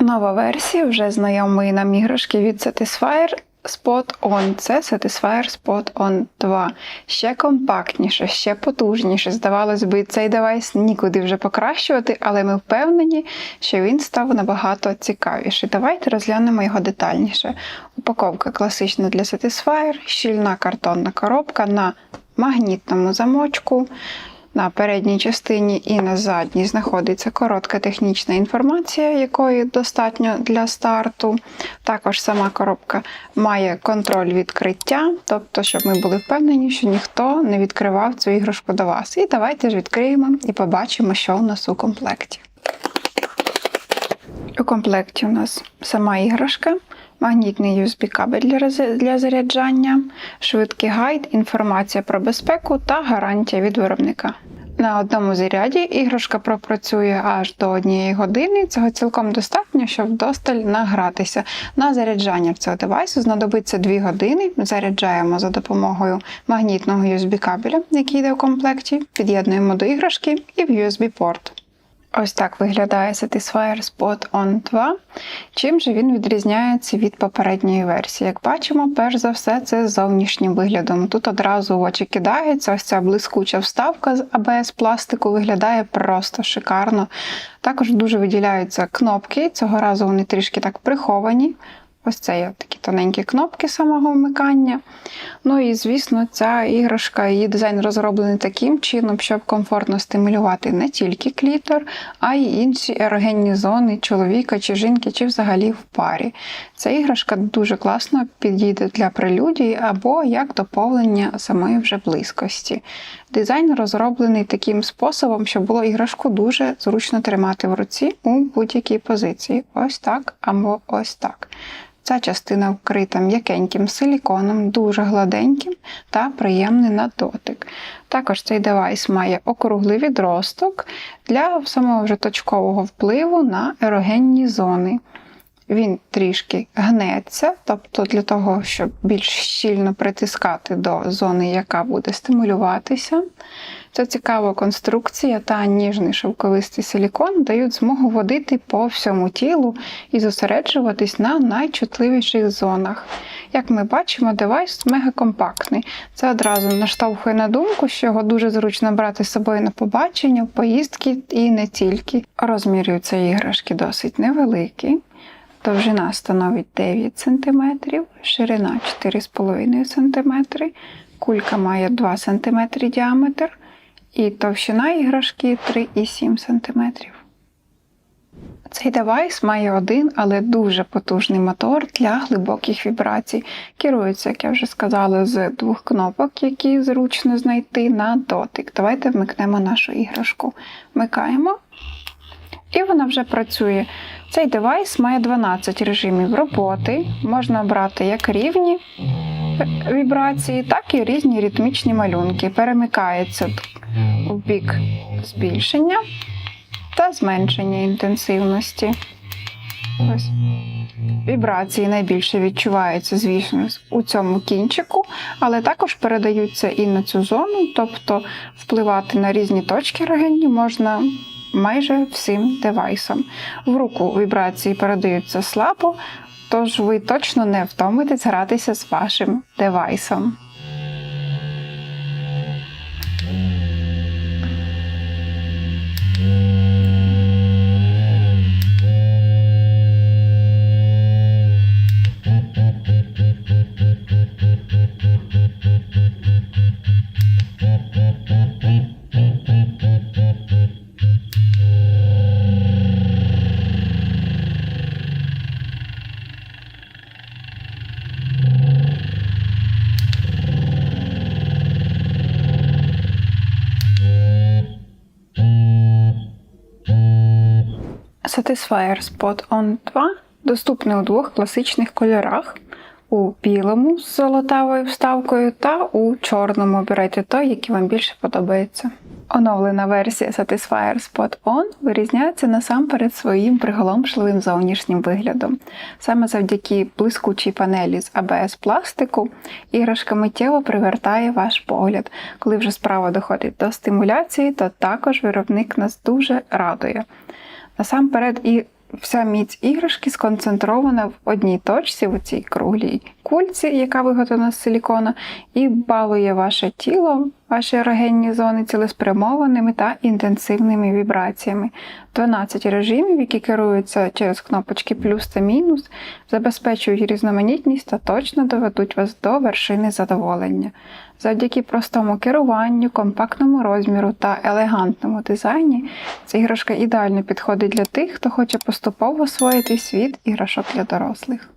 Нова версія вже знайомої нам іграшки від Satisfyer Spot On. Це Satisfyer Spot On 2. Ще компактніше, ще потужніше. Здавалось би, цей девайс нікуди вже покращувати, але ми впевнені, що він став набагато цікавіший. Давайте розглянемо його детальніше. Упаковка класична для Satisfyer, щільна картонна коробка на магнітному замочку. На передній частині і на задній знаходиться коротка технічна інформація, якої достатньо для старту. Також сама коробка має контроль відкриття, тобто, щоб ми були впевнені, що ніхто не відкривав цю іграшку до вас. І давайте ж відкриємо і побачимо, що у нас у комплекті. У комплекті у нас сама іграшка, магнітний USB-кабель для, заряджання, швидкий гайд, інформація про безпеку та гарантія від виробника. На одному заряді іграшка пропрацює аж до однієї години. Цього цілком достатньо, щоб вдосталь награтися. На заряджання цього девайсу знадобиться 2 години. Заряджаємо за допомогою магнітного USB-кабеля, який йде у комплекті, під'єднуємо до іграшки і в USB-порт. Ось так виглядає Satisfyer Spot On 2. Чим же він відрізняється від попередньої версії? Як бачимо, перш за все, це з зовнішнім виглядом. Тут одразу в очі кидається ось ця блискуча вставка з АБС пластику виглядає просто шикарно. Також дуже виділяються кнопки, цього разу вони трішки так приховані. Ось це є такі тоненькі кнопки самого вмикання. Ну і, звісно, ця іграшка, її дизайн розроблений таким чином, щоб комфортно стимулювати не тільки клітор, а й інші ерогенні зони чоловіка чи жінки, чи взагалі в парі. Ця іграшка дуже класно підійде для прелюдії або як доповнення самої вже близькості. Дизайн розроблений таким способом, щоб було іграшку дуже зручно тримати в руці у будь-якій позиції. Ось так або ось так. Ця частина вкрита м'якеньким силіконом, дуже гладеньким та приємний на дотик. Також цей девайс має округлий відросток для самого вже точкового впливу на ерогенні зони. Він трішки гнеться, тобто для того, щоб більш щільно притискати до зони, яка буде стимулюватися. Ця цікава конструкція та ніжний шовковистий силікон дають змогу водити по всьому тілу і зосереджуватись на найчутливіших зонах. Як ми бачимо, девайс мегакомпактний. Це одразу наштовхує на думку, що його дуже зручно брати з собою на побачення, поїздки і не тільки. Розміри у цієї іграшки досить невеликі. Довжина становить 9 см, ширина 4,5 см, кулька має 2 см діаметр і товщина іграшки 3,7 см. Цей девайс має один, але дуже потужний мотор для глибоких вібрацій. Керується, як я вже сказала, з двох кнопок, які зручно знайти на дотик. Давайте вмикнемо нашу іграшку. Вмикаємо. І вона вже працює. Цей девайс має 12 режимів роботи. Можна обрати як рівні вібрації, так і різні ритмічні малюнки. Перемикається в бік збільшення та зменшення інтенсивності. Ось. Вібрації найбільше відчуваються, звісно, у цьому кінчику, але також передаються і на цю зону, тобто впливати на різні точки регенні можна майже всім девайсом. В руку вібрації передаються слабо, тож ви точно не втомитесь гратися з вашим девайсом. Satisfyer Spot On 2 доступний у двох класичних кольорах: у білому з золотавою вставкою та у чорному. Обирайте той, який вам більше подобається. Оновлена версія Satisfyer Spot On вирізняється насамперед своїм приголомшливим зовнішнім виглядом. Саме завдяки блискучій панелі з ABS пластику іграшка миттєво привертає ваш погляд. Коли вже справа доходить до стимуляції, то також виробник нас дуже радує. Насамперед і Вся міць іграшки сконцентрована в одній точці, в цій круглій кульці, яка виготовлена з силікона, і балує ваше тіло, ваші ерогенні зони цілеспрямованими та інтенсивними вібраціями. 12 режимів, які керуються через кнопочки плюс та мінус, забезпечують різноманітність та точно доведуть вас до вершини задоволення. Завдяки простому керуванню, компактному розміру та елегантному дизайні ця іграшка ідеально підходить для тих, хто хоче поступово освоїти світ іграшок для дорослих.